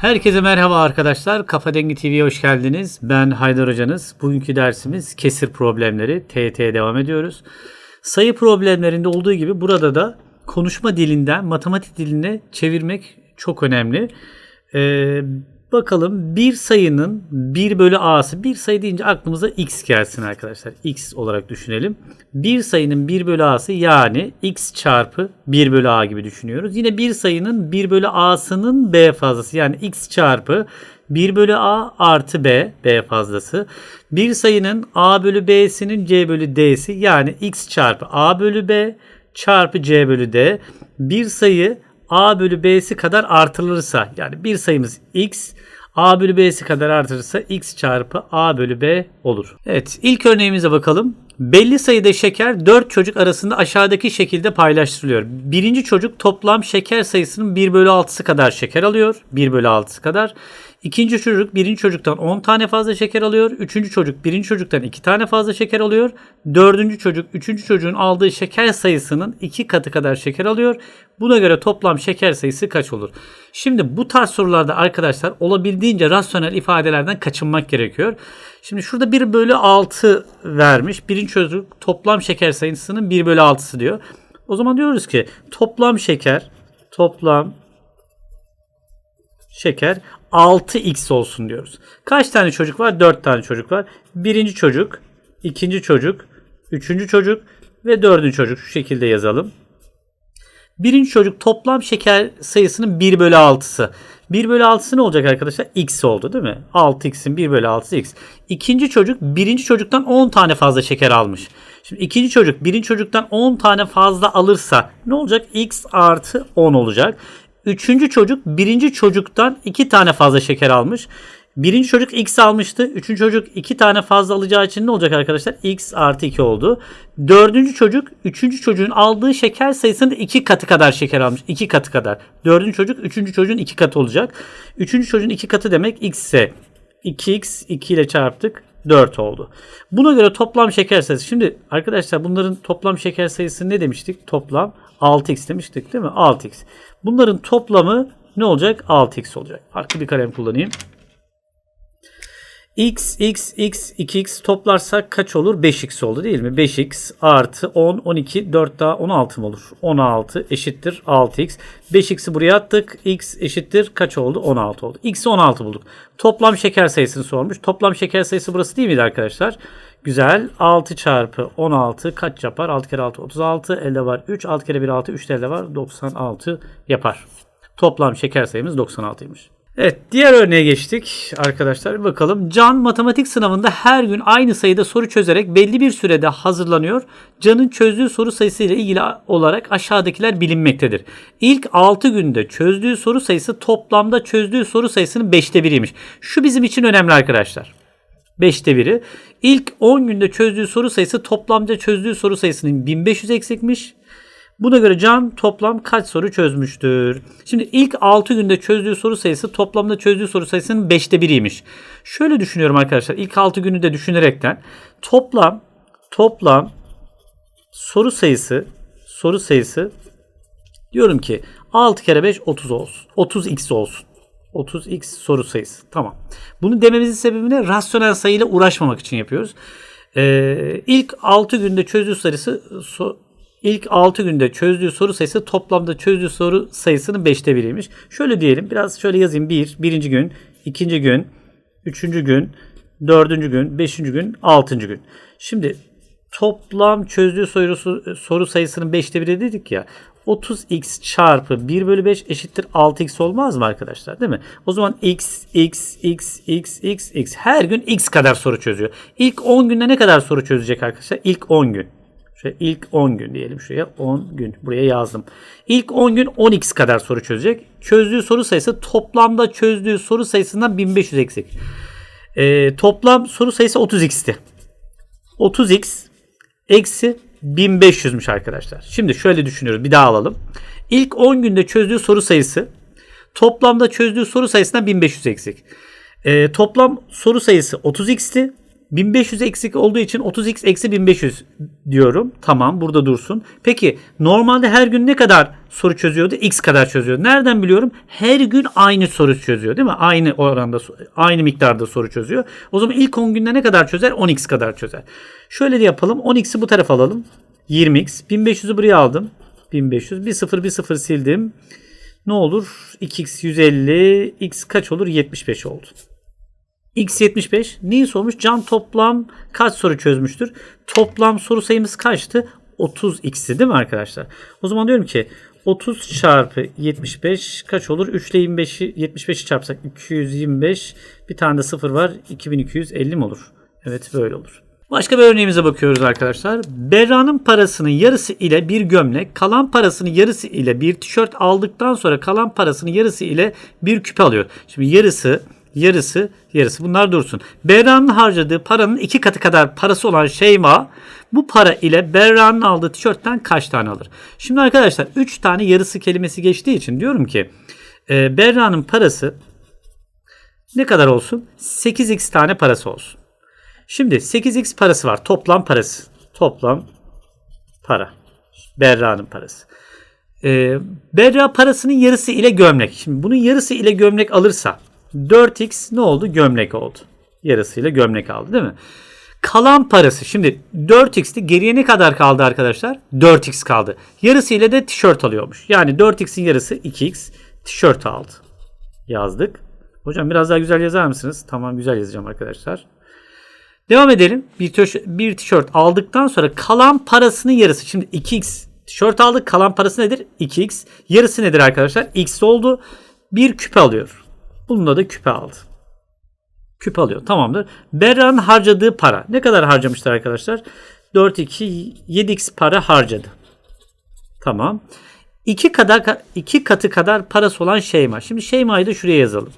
Herkese merhaba arkadaşlar. Kafa Dengi TV'ye hoş geldiniz. Ben Haydar Hocanız. Bugünkü dersimiz kesir problemleri. TYT'ye devam ediyoruz. Sayı problemlerinde olduğu gibi burada da konuşma dilinden matematik diline çevirmek çok önemli. Ee, bakalım bir sayının 1 bölü a'sı. Bir sayı deyince aklımıza x gelsin arkadaşlar. x olarak düşünelim. Bir sayının 1 bölü a'sı yani x çarpı 1 bölü a gibi düşünüyoruz. Yine bir sayının 1 bölü a'sının b fazlası yani x çarpı 1 bölü a artı b, b fazlası. Bir sayının a bölü b'sinin c bölü d'si yani x çarpı a bölü b çarpı c bölü d. Bir sayı a bölü b'si kadar artırılırsa yani bir sayımız x a bölü b'si kadar artırırsa x çarpı a bölü b olur. Evet ilk örneğimize bakalım. Belli sayıda şeker 4 çocuk arasında aşağıdaki şekilde paylaştırılıyor. Birinci çocuk toplam şeker sayısının 1 bölü 6'sı kadar şeker alıyor. 1 bölü 6'sı kadar. İkinci çocuk birinci çocuktan 10 tane fazla şeker alıyor. Üçüncü çocuk birinci çocuktan 2 tane fazla şeker alıyor. Dördüncü çocuk üçüncü çocuğun aldığı şeker sayısının 2 katı kadar şeker alıyor. Buna göre toplam şeker sayısı kaç olur? Şimdi bu tarz sorularda arkadaşlar olabildiğince rasyonel ifadelerden kaçınmak gerekiyor. Şimdi şurada 1 bölü 6 vermiş. Birinci çocuk toplam şeker sayısının 1 bölü 6'sı diyor. O zaman diyoruz ki toplam şeker toplam şeker 6x olsun diyoruz. Kaç tane çocuk var? 4 tane çocuk var. Birinci çocuk, ikinci çocuk, üçüncü çocuk ve dördüncü çocuk. Şu şekilde yazalım. Birinci çocuk toplam şeker sayısının 1 bölü 6'sı. 1 bölü 6'sı ne olacak arkadaşlar? X oldu değil mi? 6x'in 1 bölü 6'sı x. İkinci çocuk birinci çocuktan 10 tane fazla şeker almış. Şimdi ikinci çocuk birinci çocuktan 10 tane fazla alırsa ne olacak? x artı 10 olacak. Üçüncü çocuk birinci çocuktan iki tane fazla şeker almış. Birinci çocuk x almıştı. Üçüncü çocuk iki tane fazla alacağı için ne olacak arkadaşlar? x artı 2 oldu. Dördüncü çocuk üçüncü çocuğun aldığı şeker sayısının iki katı kadar şeker almış. iki katı kadar. Dördüncü çocuk üçüncü çocuğun iki katı olacak. Üçüncü çocuğun iki katı demek x ise 2x 2 ile çarptık 4 oldu. Buna göre toplam şeker sayısı. Şimdi arkadaşlar bunların toplam şeker sayısı ne demiştik? Toplam 6x demiştik değil mi? 6x. Bunların toplamı ne olacak? 6x olacak. Farklı bir kalem kullanayım. X, x, x, 2x toplarsak kaç olur? 5x oldu değil mi? 5x artı 10, 12, 4 daha 16 mı olur? 16 eşittir 6x. 5x'i buraya attık. x eşittir kaç oldu? 16 oldu. x'i 16 bulduk. Toplam şeker sayısını sormuş. Toplam şeker sayısı burası değil miydi arkadaşlar? Güzel. 6 çarpı 16 kaç yapar? 6 kere 6 36. Elde var 3. 6 kere 1 6. 3 elde var 96 yapar. Toplam şeker sayımız 96'ymış. Evet diğer örneğe geçtik arkadaşlar. Bakalım. Can matematik sınavında her gün aynı sayıda soru çözerek belli bir sürede hazırlanıyor. Can'ın çözdüğü soru sayısı ile ilgili olarak aşağıdakiler bilinmektedir. İlk 6 günde çözdüğü soru sayısı toplamda çözdüğü soru sayısının 5'te biriymiş. Şu bizim için önemli arkadaşlar. 5'te biri. İlk 10 günde çözdüğü soru sayısı toplamda çözdüğü soru sayısının 1500 eksikmiş. Buna göre Can toplam kaç soru çözmüştür? Şimdi ilk 6 günde çözdüğü soru sayısı toplamda çözdüğü soru sayısının 5'te biriymiş. Şöyle düşünüyorum arkadaşlar. İlk 6 günü de düşünerekten toplam toplam soru sayısı soru sayısı diyorum ki 6 kere 5 30 olsun. 30x olsun. 30x soru sayısı. Tamam. Bunu dememizin sebebi ne? Rasyonel sayıyla uğraşmamak için yapıyoruz. Ee, ilk 6 günde çözdüğü sayısı so, ilk 6 günde çözdüğü soru sayısı toplamda çözdüğü soru sayısının 5'te biriymiş. Şöyle diyelim. Biraz şöyle yazayım. 1. birinci gün. ikinci gün. Üçüncü gün. Dördüncü gün. Beşinci gün. Altıncı gün. Şimdi toplam çözdüğü soru, soru sayısının 5'te biri dedik ya. 30x çarpı 1 bölü 5 eşittir 6x olmaz mı arkadaşlar değil mi? O zaman x, x, x, x, x, x her gün x kadar soru çözüyor. İlk 10 günde ne kadar soru çözecek arkadaşlar? İlk 10 gün. Şöyle ilk 10 gün diyelim şuraya 10 gün. Buraya yazdım. İlk 10 gün 10x kadar soru çözecek. Çözdüğü soru sayısı toplamda çözdüğü soru sayısından 1500 eksik. Ee, toplam soru sayısı 30x'ti. 30x eksi 1500'müş arkadaşlar. Şimdi şöyle düşünüyoruz. Bir daha alalım. İlk 10 günde çözdüğü soru sayısı toplamda çözdüğü soru sayısından 1500 eksik. E, toplam soru sayısı 30x'ti. 1500 eksik olduğu için 30x eksi 1500 diyorum. Tamam burada dursun. Peki normalde her gün ne kadar soru çözüyordu? X kadar çözüyordu. Nereden biliyorum? Her gün aynı soru çözüyor değil mi? Aynı oranda, aynı miktarda soru çözüyor. O zaman ilk 10 günde ne kadar çözer? 10x kadar çözer. Şöyle de yapalım. 10x'i bu tarafa alalım. 20x. 1500'ü buraya aldım. 1500. Bir sıfır bir sıfır sildim. Ne olur? 2x 150. X kaç olur? 75 oldu. X 75 neyi sormuş? Can toplam kaç soru çözmüştür? Toplam soru sayımız kaçtı? 30x'ti değil mi arkadaşlar? O zaman diyorum ki 30 çarpı 75 kaç olur? 3 ile 25'i 75'i çarpsak 225 bir tane de sıfır var 2250 mi olur? Evet böyle olur. Başka bir örneğimize bakıyoruz arkadaşlar. Berra'nın parasının yarısı ile bir gömlek, kalan parasının yarısı ile bir tişört aldıktan sonra kalan parasının yarısı ile bir küpe alıyor. Şimdi yarısı yarısı, yarısı. Bunlar dursun. Berra'nın harcadığı paranın iki katı kadar parası olan Şeyma bu para ile Berra'nın aldığı tişörtten kaç tane alır? Şimdi arkadaşlar 3 tane yarısı kelimesi geçtiği için diyorum ki e, Berra'nın parası ne kadar olsun? 8x tane parası olsun. Şimdi 8x parası var. Toplam parası. Toplam para. Berra'nın parası. Ee, Berra parasının yarısı ile gömlek. Şimdi bunun yarısı ile gömlek alırsa 4x ne oldu? Gömlek oldu. Yarısıyla gömlek aldı değil mi? Kalan parası şimdi 4x'ti geriye ne kadar kaldı arkadaşlar? 4x kaldı. Yarısıyla de tişört alıyormuş. Yani 4x'in yarısı 2x tişört aldı. Yazdık. Hocam biraz daha güzel yazar mısınız? Tamam güzel yazacağım arkadaşlar. Devam edelim. Bir, tişört, bir tişört aldıktan sonra kalan parasının yarısı. Şimdi 2x tişört aldık. Kalan parası nedir? 2x. Yarısı nedir arkadaşlar? x oldu. Bir küpe alıyor. Bununla da küpe aldı. Küpe alıyor. Tamamdır. Berra'nın harcadığı para. Ne kadar harcamışlar arkadaşlar? 4, 2, 7x para harcadı. Tamam. 2 kadar iki katı kadar parası olan Şeyma. Şimdi Şeyma'yı da şuraya yazalım.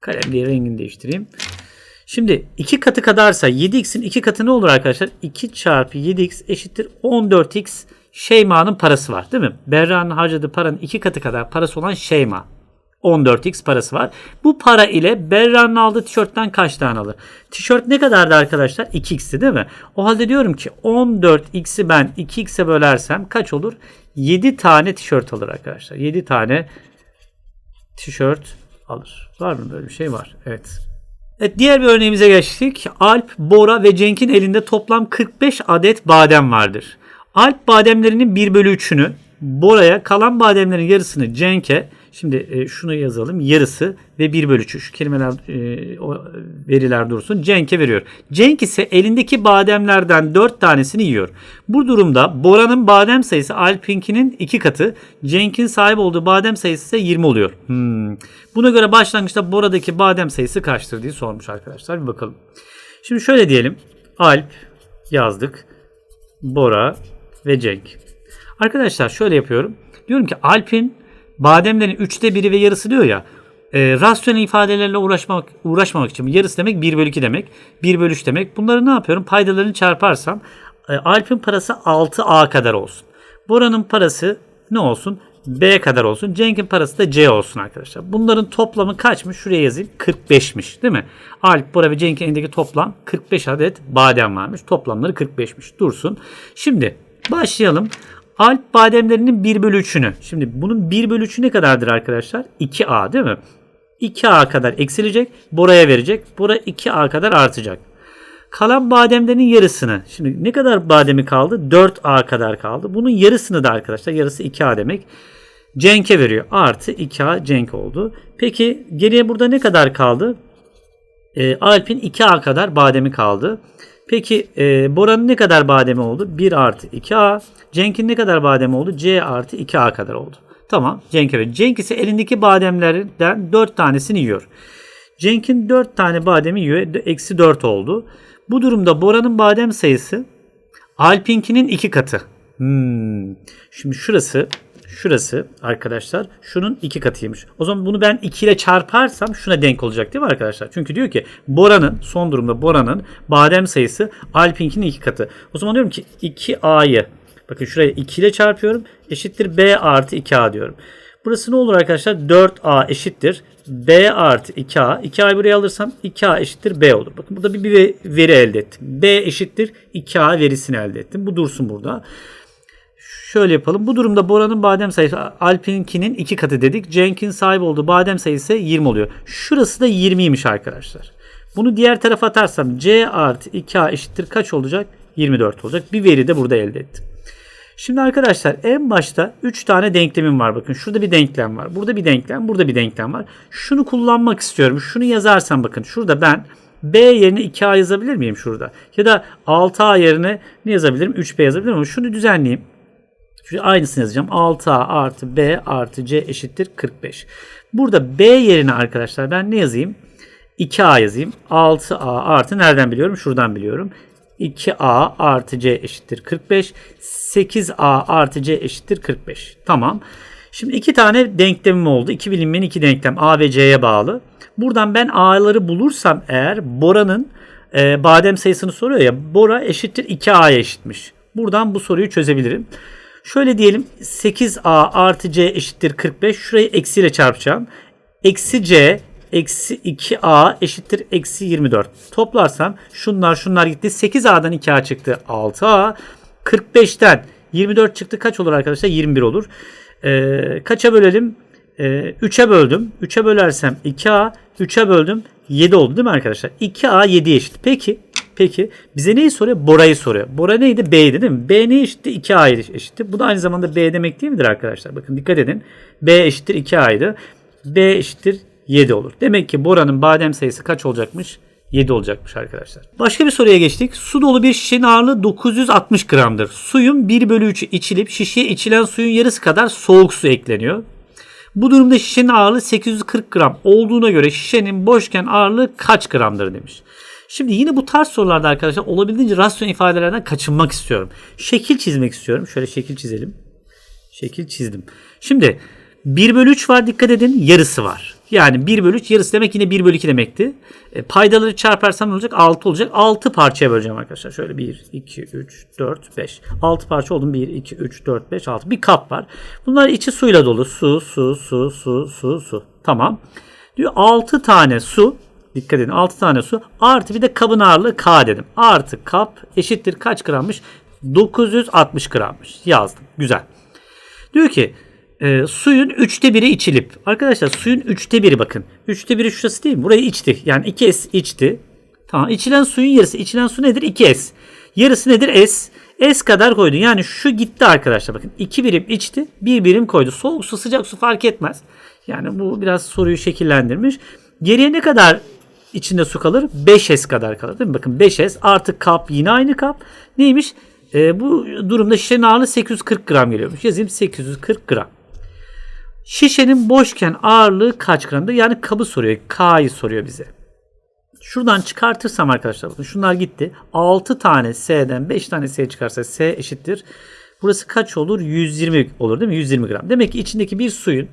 Kalem bir rengini değiştireyim. Şimdi 2 katı kadarsa 7x'in 2 katı ne olur arkadaşlar? 2 çarpı 7x eşittir 14x Şeyma'nın parası var değil mi? Berra'nın harcadığı paranın 2 katı kadar parası olan Şeyma. 14x parası var. Bu para ile Berra'nın aldığı tişörtten kaç tane alır? Tişört ne kadardı arkadaşlar? 2x'ti değil mi? O halde diyorum ki 14x'i ben 2x'e bölersem kaç olur? 7 tane tişört alır arkadaşlar. 7 tane tişört alır. Var mı böyle bir şey var? Evet. Evet diğer bir örneğimize geçtik. Alp, Bora ve Cenk'in elinde toplam 45 adet badem vardır. Alp bademlerinin 1 bölü 3'ünü Bora'ya kalan bademlerin yarısını Cenk'e şimdi e, şunu yazalım yarısı ve 1 bölü 3 şu kelimeler e, o veriler dursun Cenk'e veriyor. Cenk ise elindeki bademlerden 4 tanesini yiyor. Bu durumda Bora'nın badem sayısı Alp'inkinin 2 katı Cenk'in sahip olduğu badem sayısı ise 20 oluyor. Hmm. Buna göre başlangıçta Bora'daki badem sayısı kaçtır diye sormuş arkadaşlar bir bakalım. Şimdi şöyle diyelim Alp yazdık Bora ve Cenk. Arkadaşlar şöyle yapıyorum. Diyorum ki Alp'in bademlerin üçte biri ve yarısı diyor ya. E, rasyonel ifadelerle uğraşmak uğraşmamak için yarısı demek 1 bölü 2 demek. 1 bölü 3 demek. Bunları ne yapıyorum? Paydalarını çarparsam e, Alp'in parası 6A kadar olsun. Bora'nın parası ne olsun? B kadar olsun. Cenk'in parası da C olsun arkadaşlar. Bunların toplamı kaçmış? Şuraya yazayım. 45'miş değil mi? Alp, Bora ve Cenk'in elindeki toplam 45 adet badem varmış. Toplamları 45'miş. Dursun. Şimdi başlayalım. Alp bademlerinin 1 bölü 3'ünü. Şimdi bunun 1 bölü 3'ü ne kadardır arkadaşlar? 2A değil mi? 2A kadar eksilecek. Bora'ya verecek. Bora 2A kadar artacak. Kalan bademlerin yarısını. Şimdi ne kadar bademi kaldı? 4A kadar kaldı. Bunun yarısını da arkadaşlar. Yarısı 2A demek. Cenk'e veriyor. Artı 2A Cenk oldu. Peki geriye burada ne kadar kaldı? E, Alp'in 2A kadar bademi kaldı. Peki e, Bora'nın ne kadar bademi oldu? 1 artı 2A. Cenk'in ne kadar bademi oldu? C artı 2A kadar oldu. Tamam Cenk'e ver. Cenk ise elindeki bademlerden 4 tanesini yiyor. Cenk'in 4 tane bademi yiyor. Eksi 4 oldu. Bu durumda Bora'nın badem sayısı Alp'inkinin 2 katı. Hmm. Şimdi şurası şurası arkadaşlar şunun iki katıymış. O zaman bunu ben 2 ile çarparsam şuna denk olacak değil mi arkadaşlar? Çünkü diyor ki Bora'nın son durumda Bora'nın badem sayısı Alp'inkinin iki katı. O zaman diyorum ki 2A'yı bakın şuraya 2 ile çarpıyorum eşittir B artı 2A diyorum. Burası ne olur arkadaşlar? 4A eşittir B artı 2A. 2A'yı buraya alırsam 2A eşittir B olur. Bakın burada bir, bir veri elde ettim. B eşittir 2A verisini elde ettim. Bu dursun burada. Şöyle yapalım. Bu durumda Bora'nın badem sayısı Alp'inkinin iki katı dedik. Cenk'in sahip olduğu badem sayısı 20 oluyor. Şurası da 20'ymiş arkadaşlar. Bunu diğer tarafa atarsam C artı 2A eşittir kaç olacak? 24 olacak. Bir veri de burada elde ettim. Şimdi arkadaşlar en başta 3 tane denklemim var. Bakın şurada bir denklem var. Burada bir denklem, burada bir denklem var. Şunu kullanmak istiyorum. Şunu yazarsam bakın şurada ben B yerine 2A yazabilir miyim şurada? Ya da 6A yerine ne yazabilirim? 3B yazabilirim ama şunu düzenleyeyim. Şimdi aynısını yazacağım. 6A artı B artı C eşittir 45. Burada B yerine arkadaşlar ben ne yazayım? 2A yazayım. 6A artı nereden biliyorum? Şuradan biliyorum. 2A artı C eşittir 45. 8A artı C eşittir 45. Tamam. Şimdi iki tane denklemim oldu. İki bilinmeyen iki denklem A ve C'ye bağlı. Buradan ben A'ları bulursam eğer Bora'nın e, badem sayısını soruyor ya. Bora eşittir 2A'ya eşitmiş. Buradan bu soruyu çözebilirim. Şöyle diyelim 8A artı C eşittir 45. Şurayı eksiyle çarpacağım. Eksi C eksi 2A eşittir eksi 24. Toplarsam şunlar şunlar gitti. 8A'dan 2A çıktı 6A. 45'ten 24 çıktı kaç olur arkadaşlar? 21 olur. Ee, kaça bölelim? Ee, 3'e böldüm. 3'e bölersem 2A. 3'e böldüm. 7 oldu değil mi arkadaşlar? 2A 7'ye eşit. Peki Peki bize neyi soruyor? Bora'yı soruyor. Bora neydi? B'ydi değil mi? B ne eşitti? 2A eşitti. Bu da aynı zamanda B demek değil midir arkadaşlar? Bakın dikkat edin. B eşittir 2A'ydı. B eşittir 7 olur. Demek ki Bora'nın badem sayısı kaç olacakmış? 7 olacakmış arkadaşlar. Başka bir soruya geçtik. Su dolu bir şişenin ağırlığı 960 gramdır. Suyun 1 bölü 3'ü içilip şişeye içilen suyun yarısı kadar soğuk su ekleniyor. Bu durumda şişenin ağırlığı 840 gram olduğuna göre şişenin boşken ağırlığı kaç gramdır demiş. Şimdi yine bu tarz sorularda arkadaşlar olabildiğince rasyonel ifadelerden kaçınmak istiyorum. Şekil çizmek istiyorum. Şöyle şekil çizelim. Şekil çizdim. Şimdi 1 bölü 3 var dikkat edin yarısı var. Yani 1 bölü 3 yarısı demek yine 1 bölü 2 demekti. E, paydaları çarparsam ne olacak? 6 olacak. 6 parçaya böleceğim arkadaşlar. Şöyle 1, 2, 3, 4, 5. 6 parça oldum. 1, 2, 3, 4, 5, 6. Bir kap var. Bunlar içi suyla dolu. Su, su, su, su, su, su. Tamam. Diyor 6 tane su Dikkat edin 6 tane su artı bir de kabın ağırlığı K dedim. Artı kap eşittir kaç grammış? 960 grammış. Yazdım. Güzel. Diyor ki e, suyun üçte biri içilip. Arkadaşlar suyun üçte biri bakın. Üçte biri şurası değil mi? Burayı içti. Yani 2S içti. Tamam. İçilen suyun yarısı. İçilen su nedir? 2S. Yarısı nedir? S. S kadar koydu. Yani şu gitti arkadaşlar. Bakın 2 birim içti. 1 birim koydu. Soğuk su sıcak su fark etmez. Yani bu biraz soruyu şekillendirmiş. Geriye ne kadar içinde su kalır? 5S kadar kalır değil mi? Bakın 5S artı kap yine aynı kap. Neymiş? E, bu durumda şişenin ağırlığı 840 gram geliyormuş. Yazayım 840 gram. Şişenin boşken ağırlığı kaç gramdır? Yani kabı soruyor. K'yı soruyor bize. Şuradan çıkartırsam arkadaşlar bakın şunlar gitti. 6 tane S'den 5 tane S çıkarsa S eşittir. Burası kaç olur? 120 olur değil mi? 120 gram. Demek ki içindeki bir suyun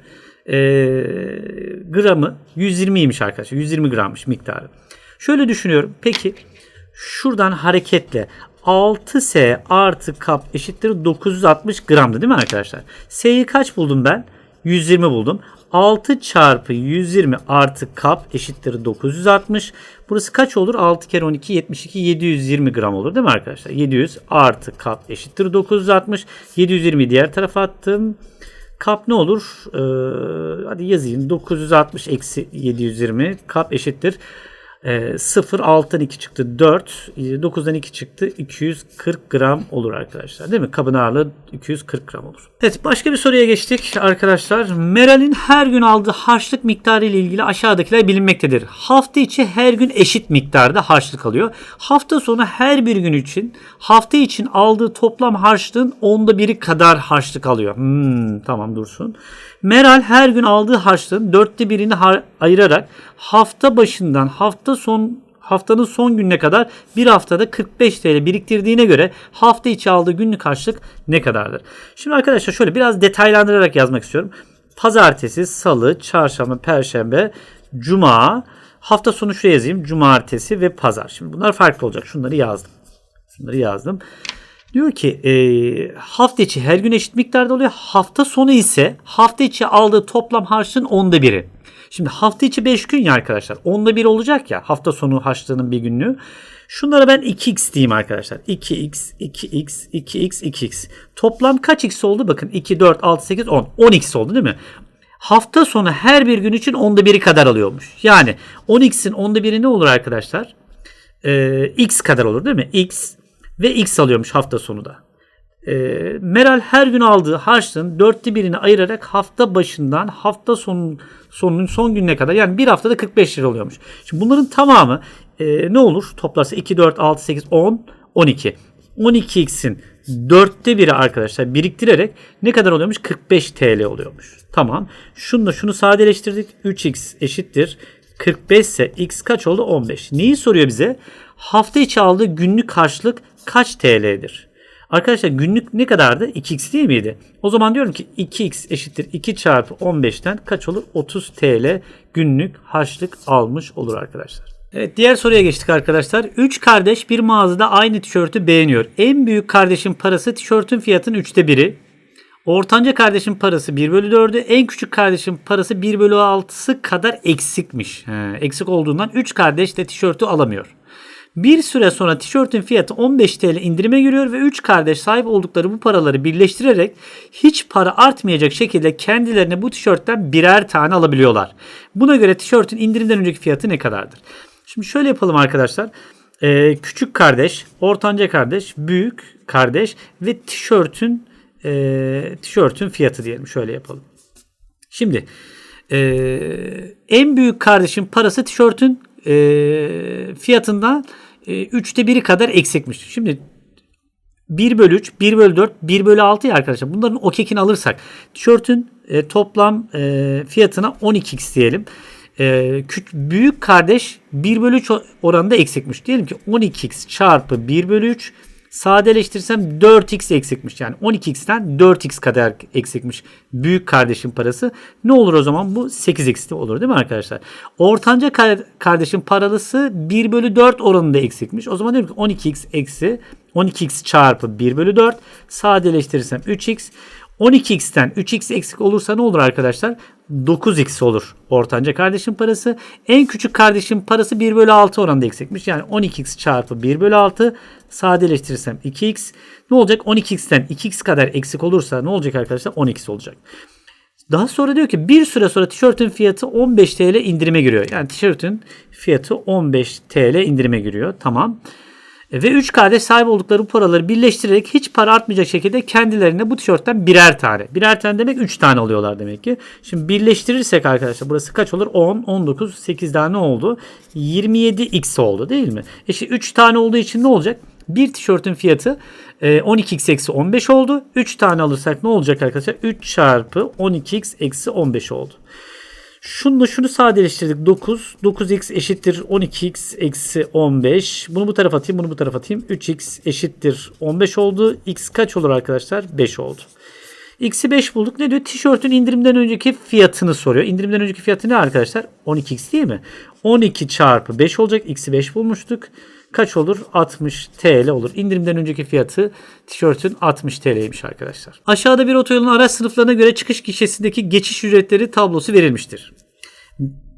e, gramı 120'ymiş arkadaşlar. 120 grammış miktarı. Şöyle düşünüyorum. Peki şuradan hareketle 6S artı kap eşittir 960 gramdı değil mi arkadaşlar? S'yi kaç buldum ben? 120 buldum. 6 çarpı 120 artı kap eşittir 960. Burası kaç olur? 6 kere 12 72 720 gram olur değil mi arkadaşlar? 700 artı kap eşittir 960. 720 diğer tarafa attım. Kap ne olur? Ee, hadi yazayım. 960 eksi 720. Kap eşittir. E, 0 6'dan 2 çıktı 4. 9'dan 2 çıktı 240 gram olur arkadaşlar. Değil mi? Kabın ağırlığı 240 gram olur. Evet başka bir soruya geçtik arkadaşlar. Meral'in her gün aldığı harçlık miktarı ile ilgili aşağıdakiler bilinmektedir. Hafta içi her gün eşit miktarda harçlık alıyor. Hafta sonu her bir gün için hafta için aldığı toplam harçlığın onda biri kadar harçlık alıyor. Hmm, tamam dursun. Meral her gün aldığı harçlığın dörtte birini har- ayırarak hafta başından hafta son haftanın son gününe kadar bir haftada 45 TL biriktirdiğine göre hafta içi aldığı günlük harçlık ne kadardır? Şimdi arkadaşlar şöyle biraz detaylandırarak yazmak istiyorum. Pazartesi, salı, çarşamba, perşembe, cuma, hafta sonu şuraya yazayım. Cumartesi ve pazar. Şimdi bunlar farklı olacak. Şunları yazdım. Şunları yazdım. Diyor ki e, hafta içi her gün eşit miktarda oluyor. Hafta sonu ise hafta içi aldığı toplam harçlığın onda biri. Şimdi hafta içi 5 gün ya arkadaşlar. Onda bir olacak ya hafta sonu harçlığının bir günlüğü. Şunlara ben 2x diyeyim arkadaşlar. 2x, 2x, 2x, 2x. Toplam kaç x oldu? Bakın 2, 4, 6, 8, 10. 10x oldu değil mi? Hafta sonu her bir gün için onda biri kadar alıyormuş. Yani 10x'in onda biri ne olur arkadaşlar? Ee, x kadar olur değil mi? x ve x alıyormuş hafta sonu da. Ee, Meral her gün aldığı harçlığın dörtte birini ayırarak hafta başından hafta sonu, sonunun son gününe kadar yani bir haftada 45 lira oluyormuş. Şimdi bunların tamamı e, ne olur? Toplarsa 2, 4, 6, 8, 10, 12. 12x'in dörtte biri arkadaşlar biriktirerek ne kadar oluyormuş? 45 TL oluyormuş. Tamam. Şunu da şunu sadeleştirdik. 3x eşittir. 45 ise x kaç oldu? 15. Neyi soruyor bize? Hafta içi aldığı günlük karşılık kaç TL'dir? Arkadaşlar günlük ne kadardı? 2x değil miydi? O zaman diyorum ki 2x eşittir 2 çarpı 15'ten kaç olur? 30 TL günlük harçlık almış olur arkadaşlar. Evet diğer soruya geçtik arkadaşlar. 3 kardeş bir mağazada aynı tişörtü beğeniyor. En büyük kardeşin parası tişörtün fiyatının 3'te biri. Ortanca kardeşin parası 1 bölü 4'ü. En küçük kardeşin parası 1 bölü 6'sı kadar eksikmiş. He, eksik olduğundan 3 kardeş de tişörtü alamıyor. Bir süre sonra tişörtün fiyatı 15 TL indirime giriyor ve 3 kardeş sahip oldukları bu paraları birleştirerek hiç para artmayacak şekilde kendilerine bu tişörtten birer tane alabiliyorlar. Buna göre tişörtün indirimden önceki fiyatı ne kadardır? Şimdi şöyle yapalım arkadaşlar. Ee, küçük kardeş, ortanca kardeş, büyük kardeş ve tişörtün e, tişörtün fiyatı diyelim. Şöyle yapalım. Şimdi e, en büyük kardeşin parası tişörtün e, fiyatından e, üçte biri kadar eksikmiş. Şimdi 1 bölü 3, 1 bölü 4, 1 bölü 6 ya arkadaşlar. Bunların o kekini alırsak tişörtün e, toplam e, fiyatına 12x diyelim. E, küç, büyük kardeş 1 bölü 3 oranında eksikmiş. Diyelim ki 12x çarpı 1 bölü 3 sadeleştirsem 4x eksikmiş. Yani 12x'ten 4x kadar eksikmiş. Büyük kardeşin parası. Ne olur o zaman? Bu 8x de olur değil mi arkadaşlar? Ortanca kardeşin paralısı 1 bölü 4 oranında eksikmiş. O zaman diyorum ki 12x eksi 12x çarpı 1 bölü 4 sadeleştirirsem 3x. 12x'ten 3x eksik olursa ne olur arkadaşlar? 9x olur ortanca kardeşin parası. En küçük kardeşin parası 1 bölü 6 oranında eksikmiş. Yani 12x çarpı 1 bölü 6 sadeleştirirsem 2x. Ne olacak? 12x'ten 2x kadar eksik olursa ne olacak arkadaşlar? 10x olacak. Daha sonra diyor ki bir süre sonra tişörtün fiyatı 15 TL indirime giriyor. Yani tişörtün fiyatı 15 TL indirime giriyor. Tamam. E, ve 3 kardeş sahip oldukları bu paraları birleştirerek hiç para artmayacak şekilde kendilerine bu tişörtten birer tane. Birer tane demek 3 tane oluyorlar demek ki. Şimdi birleştirirsek arkadaşlar burası kaç olur? 10, 19, 8 tane ne oldu? 27x oldu değil mi? E işte 3 tane olduğu için ne olacak? Bir tişörtün fiyatı 12x eksi 15 oldu. 3 tane alırsak ne olacak arkadaşlar? 3 çarpı 12x eksi 15 oldu. Şunu şunu sadeleştirdik. 9. 9x eşittir 12x eksi 15. Bunu bu tarafa atayım. Bunu bu tarafa atayım. 3x eşittir 15 oldu. x kaç olur arkadaşlar? 5 oldu. X'i 5 bulduk. Ne diyor? Tişörtün indirimden önceki fiyatını soruyor. İndirimden önceki fiyatı ne arkadaşlar? 12x değil mi? 12 çarpı 5 olacak. X'i 5 bulmuştuk. Kaç olur? 60 TL olur. İndirimden önceki fiyatı tişörtün 60 TL'ymiş arkadaşlar. Aşağıda bir otoyolun araç sınıflarına göre çıkış gişesindeki geçiş ücretleri tablosu verilmiştir.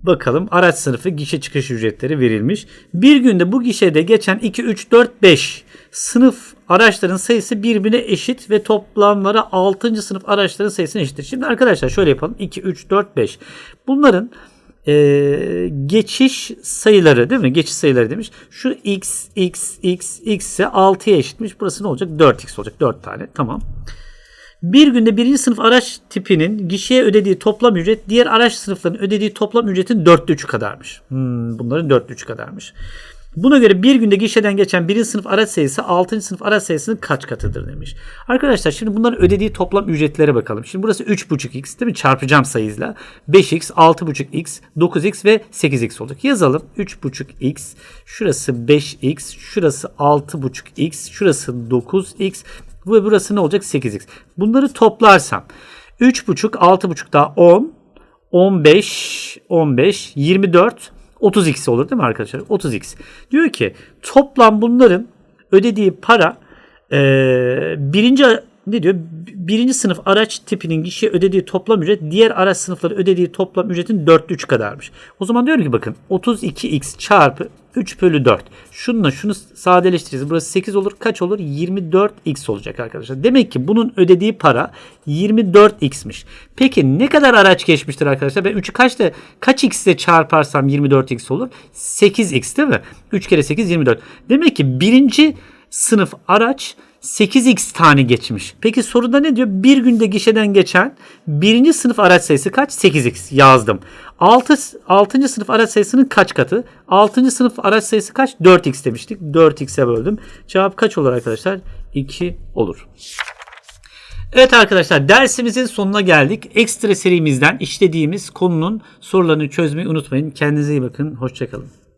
Bakalım araç sınıfı gişe çıkış ücretleri verilmiş. Bir günde bu gişede geçen 2, 3, 4, 5 sınıf araçların sayısı birbirine eşit ve toplamları 6. sınıf araçların sayısına eşittir. Şimdi arkadaşlar şöyle yapalım. 2, 3, 4, 5. Bunların e, geçiş sayıları değil mi? Geçiş sayıları demiş. Şu x, x, x, x ise 6'ya eşitmiş. Burası ne olacak? 4x olacak. 4 tane. Tamam. Bir günde birinci sınıf araç tipinin gişeye ödediği toplam ücret diğer araç sınıflarının ödediği toplam ücretin dörtte üçü kadarmış. Hmm, bunların dörtte üçü kadarmış. Buna göre bir günde gişeden geçen birinci sınıf araç sayısı 6. sınıf araç sayısının kaç katıdır demiş. Arkadaşlar şimdi bunların ödediği toplam ücretlere bakalım. Şimdi burası 3.5x değil mi? Çarpacağım sayıyla. 5x, 6.5x, 9x ve 8x olacak. Yazalım. 3.5x, şurası 5x, şurası 6.5x, şurası 9x ve burası ne olacak? 8x. Bunları toplarsam 3.5, 6.5 daha 10, 15, 15, 24, 30x olur değil mi arkadaşlar? 30x. Diyor ki toplam bunların ödediği para Ee, birinci ne diyor? Birinci sınıf araç tipinin kişiye ödediği toplam ücret diğer araç sınıfları ödediği toplam ücretin 4'te 3 kadarmış. O zaman diyorum ki bakın 32x çarpı 3 bölü 4. Şununla şunu sadeleştireceğiz. Burası 8 olur. Kaç olur? 24x olacak arkadaşlar. Demek ki bunun ödediği para 24x'miş. Peki ne kadar araç geçmiştir arkadaşlar? Ben 3'ü kaçta kaç x ile çarparsam 24x olur? 8x değil mi? 3 kere 8 24. Demek ki birinci sınıf araç 8x tane geçmiş. Peki soruda ne diyor? Bir günde gişeden geçen birinci sınıf araç sayısı kaç? 8x yazdım. 6, 6. sınıf araç sayısının kaç katı? 6. sınıf araç sayısı kaç? 4x demiştik. 4x'e böldüm. Cevap kaç olur arkadaşlar? 2 olur. Evet arkadaşlar dersimizin sonuna geldik. Ekstra serimizden işlediğimiz konunun sorularını çözmeyi unutmayın. Kendinize iyi bakın. Hoşçakalın.